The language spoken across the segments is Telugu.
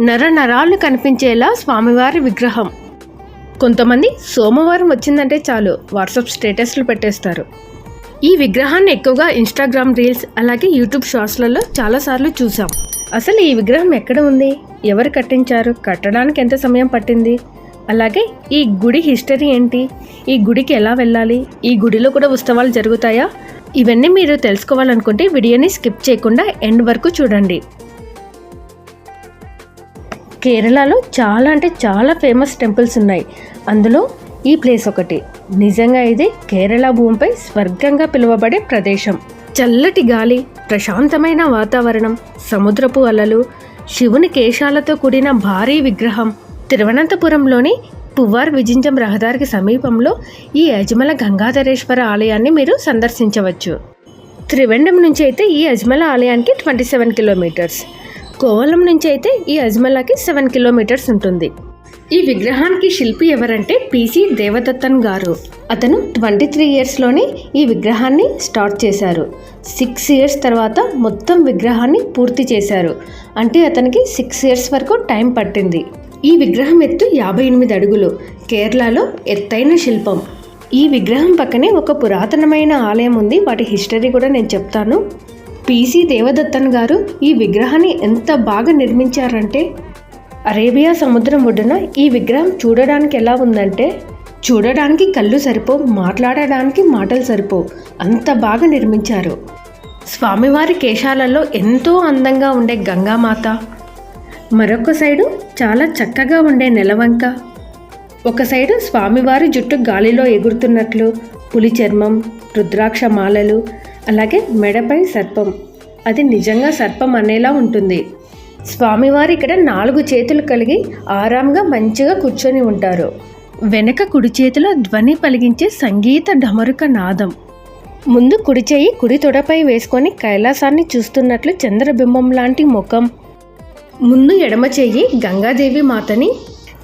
నర నరాలు కనిపించేలా స్వామివారి విగ్రహం. కొంతమంది సోమవారం వచ్చిందంటే చాలు వాట్సాప్ స్టేటస్లు పెట్టేస్తారు. ఈ విగ్రహాన్ని ఎక్కువగా ఇన్స్టాగ్రామ్ రీల్స్ అలాగే యూట్యూబ్ షార్ట్స్లలో చాలాసార్లు చూసాం. అసలు ఈ విగ్రహం ఎక్కడ ఉంది? ఎవరు కట్టించారు? కట్టడానికి ఎంత సమయం పట్టింది? అలాగే ఈ గుడి హిస్టరీ ఏంటి? ఈ గుడికి ఎలా వెళ్ళాలి? ఈ గుడిలో కూడా ఉత్సవాలు జరుగుతాయా? ఇవన్నీ మీరు తెలుసుకోవాలనుకుంటే వీడియోని స్కిప్ చేయకుండా ఎండ్ వరకు చూడండి. కేరళలో చాలా అంటే చాలా ఫేమస్ టెంపుల్స్ ఉన్నాయి. అందులో ఈ ప్లేస్ ఒకటి. నిజంగా ఇది కేరళ భూమిపై స్వర్గంగా పిలువబడే ప్రదేశం. చల్లటి గాలి ప్రశాంతమైన వాతావరణం సముద్రపు అలలు శివుని కేశాలతో కూడిన భారీ విగ్రహం తిరువనంతపురంలోని పువ్వార్ విజింజం రహదారికి సమీపంలో ఈ యజమల గంగాధరేశ్వర ఆలయాన్ని మీరు సందర్శించవచ్చు. త్రివేండం నుంచి అయితే ఈ అజ్మల ఆలయానికి ట్వంటీ సెవెన్ కిలోమీటర్స్. కోవలం నుంచి అయితే ఈ అజ్మలాకి సెవెన్ కిలోమీటర్స్ ఉంటుంది. ఈ విగ్రహానికి శిల్పి ఎవరంటే పిసి దేవదత్తన్ గారు. అతను ట్వంటీ త్రీ ఇయర్స్లోనే ఈ విగ్రహాన్ని స్టార్ట్ చేశారు. సిక్స్ ఇయర్స్ తర్వాత మొత్తం విగ్రహాన్ని పూర్తి చేశారు. అంటే అతనికి సిక్స్ ఇయర్స్ వరకు టైం పట్టింది. ఈ విగ్రహం ఎత్తు యాభై ఎనిమిది అడుగులు. కేరళలో ఎత్తైన శిల్పం. ఈ విగ్రహం పక్కనే ఒక పురాతనమైన ఆలయం ఉంది. వాటి హిస్టరీ కూడా నేను చెప్తాను. పీసీ దేవదత్తన్ గారు ఈ విగ్రహాన్ని ఎంత బాగా నిర్మించారంటే అరేబియా సముద్రం ఒడ్డున ఈ విగ్రహం చూడడానికి ఎలా ఉందంటే చూడడానికి కళ్ళు సరిపో మాట్లాడడానికి మాటలు సరిపో అంత బాగా నిర్మించారు. స్వామివారి కేశాలలో ఎంతో అందంగా ఉండే గంగామాత మరొక సైడు చాలా చక్కగా ఉండే నెలవంక ఒక సైడు స్వామివారి జుట్టు గాలిలో ఎగురుతున్నట్లు పులి చర్మం రుద్రాక్ష మాలలు అలాగే మెడపై సర్పం. అది నిజంగా సర్పం అనేలా ఉంటుంది. స్వామివారు ఇక్కడ నాలుగు చేతులు కలిగి ఆరాంగా మంచిగా కూర్చొని ఉంటారు. వెనక కుడి చేతిలో ధ్వని పలిగించే సంగీత ఢమరుక నాదం. ముందు కుడి చేయి కుడి తొడపై వేసుకొని కైలాసాన్ని చూస్తున్నట్లు చంద్రబింబం లాంటి ముఖం. ముందు ఎడమ చేయి గంగాదేవి మాతని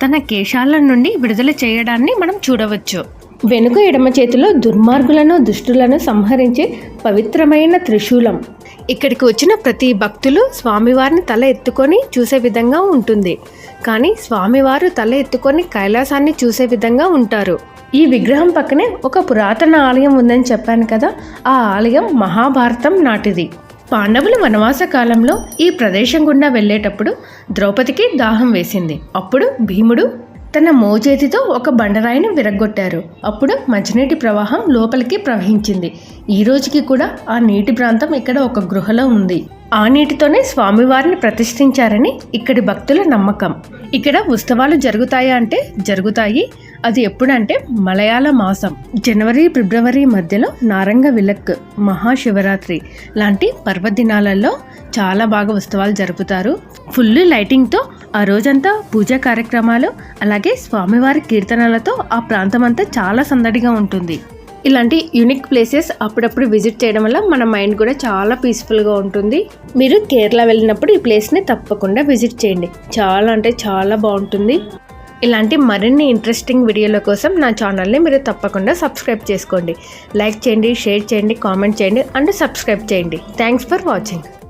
తన కేశాల నుండి విడుదల చేయడాన్ని మనం చూడవచ్చు. వెనుక ఎడమ చేతిలో దుర్మార్గులను దుష్టులను సంహరించే పవిత్రమైన త్రిశూలం. ఇక్కడికి వచ్చిన ప్రతి భక్తులు స్వామివారిని తల ఎత్తుకొని చూసే విధంగా ఉంటుంది. కానీ స్వామివారు తల ఎత్తుకొని కైలాసాన్ని చూసే విధంగా ఉంటారు. ఈ విగ్రహం పక్కనే ఒక పురాతన ఆలయం ఉందని చెప్పాను కదా ఆ ఆలయం మహాభారతం నాటిది. పాండవులు వనవాస కాలంలో ఈ ప్రదేశం గుండా వెళ్ళేటప్పుడు ద్రౌపదికి దాహం వేసింది. అప్పుడు భీముడు తన మోచేతితో ఒక బండరాయిని విరగ్గొట్టారు. అప్పుడు మంచినీటి ప్రవాహం లోపలికి ప్రవహించింది. ఈ రోజుకి కూడా ఆ నీటి ప్రాంతం ఇక్కడ ఒక గృహలో ఉంది. ఆ నీటితోనే స్వామివారిని ప్రతిష్ఠించారని ఇక్కడి భక్తుల నమ్మకం. ఇక్కడ ఉత్సవాలు జరుగుతాయా అంటే జరుగుతాయి. అది ఎప్పుడంటే మలయాళ మాసం. జనవరి ఫిబ్రవరి మధ్యలో నారంగ విలక్ మహాశివరాత్రి లాంటి పర్వదినాలలో చాలా బాగా ఉత్సవాలు జరుపుతారు. ఫుల్ లైటింగ్తో ఆ రోజంతా పూజా కార్యక్రమాలు అలాగే స్వామివారి కీర్తనలతో ఆ ప్రాంతం అంతా చాలా సందడిగా ఉంటుంది. ఇలాంటి యూనిక్ ప్లేసెస్ అప్పుడప్పుడు విజిట్ చేయడం వల్ల మన మైండ్ కూడా చాలా పీస్ఫుల్గా ఉంటుంది. మీరు కేరళ వెళ్ళినప్పుడు ఈ ప్లేస్ని తప్పకుండా విజిట్ చేయండి. చాలా అంటే చాలా బాగుంటుంది. ఇలాంటి మరిన్ని ఇంట్రెస్టింగ్ వీడియోల కోసం నా ఛానల్ని మీరు తప్పకుండా సబ్స్క్రైబ్ చేసుకోండి. లైక్ చేయండి షేర్ చేయండి కామెంట్ చేయండి అండ్ సబ్స్క్రైబ్ చేయండి. Thanks for watching